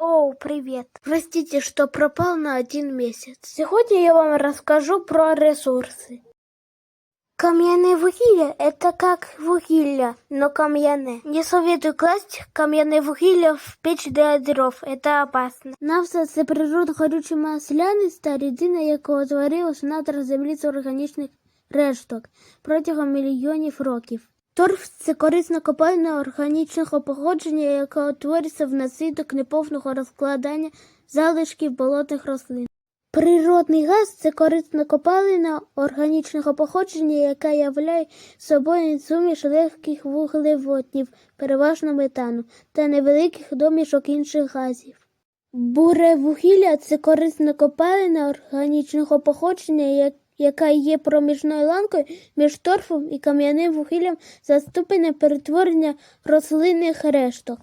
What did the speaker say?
О, привет. Простите, что пропал на один месяц. Сегодня я вам расскажу про ресурсы. Кам'яне вугілля – это как вугілля, но кам'яне. Не советую класть кам'яне вугілля в печь для дров, это опасно. Нафта – це природно горюче масляниста рідина, яка утворилась надра землі з органічних решток протягом мільйонів років. Торф – це корисна копалина органічного походження, яка утворюється внаслідок неповного розкладання залишків болотних рослин. Природний газ це корисна копалина органічного походження, яка являє собою суміш легких вуглеводнів, переважно метану, та невеликих домішок інших газів. Буревугілля це корисна копалина органічного походження, як- яка є проміжною ланкою між торфом і кам'яним вугіллям за ступенем перетворення рослинних решток.